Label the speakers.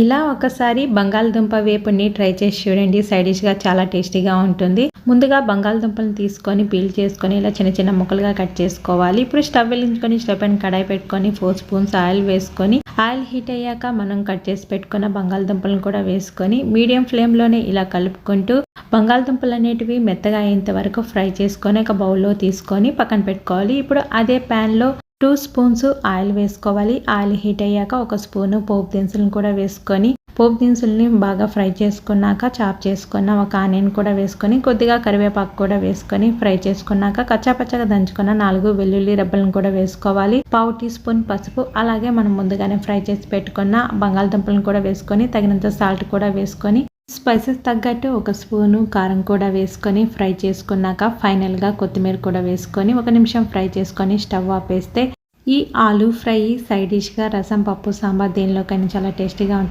Speaker 1: ఇలా ఒకసారి బంగాళదుంప వేపుని ట్రై చేసి చూడండి. సైడ్ డిష్గా చాలా టేస్టీగా ఉంటుంది. ముందుగా బంగాళదుంపలను తీసుకొని పీల్ చేసుకొని ఇలా చిన్న చిన్న ముక్కలుగా కట్ చేసుకోవాలి. ఇప్పుడు స్టవ్ వెలిగించుకొని స్టవ్ పైన కడాయి పెట్టుకొని ఫోర్ స్పూన్స్ ఆయిల్ వేసుకొని ఆయిల్ హీట్ అయ్యాక మనం కట్ చేసి పెట్టుకున్న బంగాళదుంపలను కూడా వేసుకొని మీడియం ఫ్లేమ్లోనే ఇలా కలుపుకుంటూ బంగాళదుంపలు అనేటివి మెత్తగా అయ్యేంత వరకు ఫ్రై చేసుకొని ఒక బౌల్లో తీసుకొని పక్కన పెట్టుకోవాలి. ఇప్పుడు అదే ప్యాన్లో టూ స్పూన్స్ ఆయిల్ వేసుకోవాలి. ఆయిల్ హీట్ అయ్యాక ఒక స్పూను పోపు దినుసులను కూడా వేసుకొని పోపు దినుసుల్ని బాగా ఫ్రై చేసుకున్నాక చాప్ చేసుకున్న ఒక ఆనియన్ కూడా వేసుకొని కొద్దిగా కరివేపాకు కూడా వేసుకొని ఫ్రై చేసుకున్నాక కచ్చాపచ్చగా దంచుకున్న నాలుగు వెల్లుల్లి రెబ్బలను కూడా వేసుకోవాలి. పావు టీ స్పూన్ పసుపు అలాగే మనం ముందుగానే ఫ్రై చేసి పెట్టుకున్న బంగాళదుంపలను కూడా వేసుకొని తగినంత సాల్ట్ కూడా వేసుకొని స్పైసెస్ తగ్గట్టు ఒక స్పూను కారం కూడా వేసుకొని ఫ్రై చేసుకున్నాక ఫైనల్గా కొత్తిమీర కూడా వేసుకొని ఒక నిమిషం ఫ్రై చేసుకొని స్టవ్ ఆపేస్తే ఈ ఆలు ఫ్రై సైడ్ డిష్గా రసం పప్పు సాంబార్ దేనిలోకైనా చాలా టేస్టీగా ఉంటుంది.